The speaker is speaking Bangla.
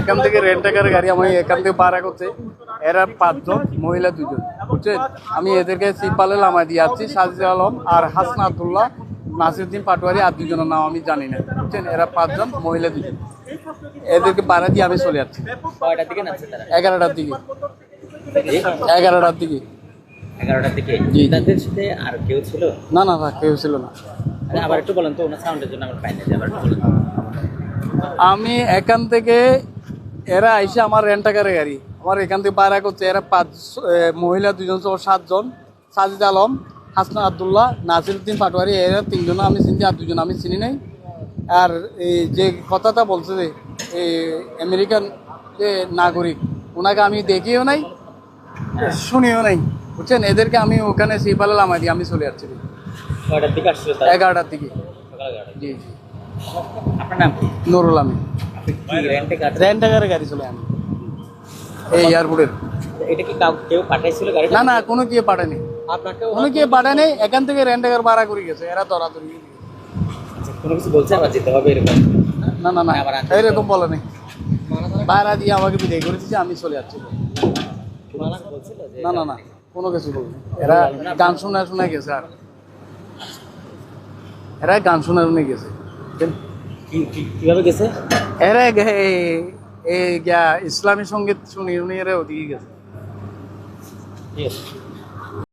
এখান থেকে রেন্টাকার গাড়ি আমি এখান থেকে ভাড়া করতে এরা পাঁচজন মহিলা দুজন বুঝছেন? আমি এদেরকে সিপালে লামাই দিয়ে যাচ্ছি সাজিদ আলম আর হাসনা আবদুল্লাহ নাসিরুদ্দিন পাটোয়ারি আর দুজনের নাম আমি জানি না বুঝছেন? এরা পাঁচজন মহিলা দুজন এদেরকে ভাড়া দিয়ে আমি চলে যাচ্ছি। এগারোটার দিকে। এগারোটার দিকে। এগারোটার দিকে? তাদের সাথে আর কেউ ছিল? না না না কেউ ছিল না। আবার একটু বলেন তো ওনার সাউন্ডের জন্য আমার পাই না যে আবার একটু বলেন। আমি এখান থেকে এরা আইসে আমার রেন্টাকারের গাড়ি। আমার এখান থেকে ভাড়া করছে এরা পাঁচ মহিলা দুজন সহ সাতজন। সাজিদ আলম হাসনা আবদুল্লাহ নাসিরুদ্দিন পাটোয়ারি এরা তিনজন আমি চিনি আর দুজন আমি চিনি নাই। আর এই যে কথাটা বলছে যে এই আমেরিকান যে নাগরিক ওনাকে আমি দেখিও নাই শুনিও নাই। বুঝছেন? এদেরকে আমি ওখানে সিপালে লামাই দিয়ে আমি চলে যাচ্ছি এগারোটার দিকে। জি জি। আপনার নাম কি? নুরুল আমি রেন্টে গাড়ি চলে আমি এই এয়ারপোর্টের এটা কি কেউ পাঠাইছিল গাড়ি না না কোনো কে পাঠায়নি। কোনো কে পাঠায়নি এখান থেকে ভাড়া করে গেছে এরা দরাদরি কোনো কিছু বলছে আবার যেতে হবে এরকম? না না না এরকম বলে নেই। ভাড়া দিয়ে আমাকে বিদায় করে দিচ্ছে আমি চলে যাচ্ছি। না না না কোনো কিছু বলবে এরা গান শোনা শোনা গেছে আর। এরা গান শোনা শুনে গেছে। কীভাবে গেছে? এরা গে- এই- এই গিয়া ইসলামী সংগীত শুনি শুনি এরা ওদিকে গেছে। ঠিক আছে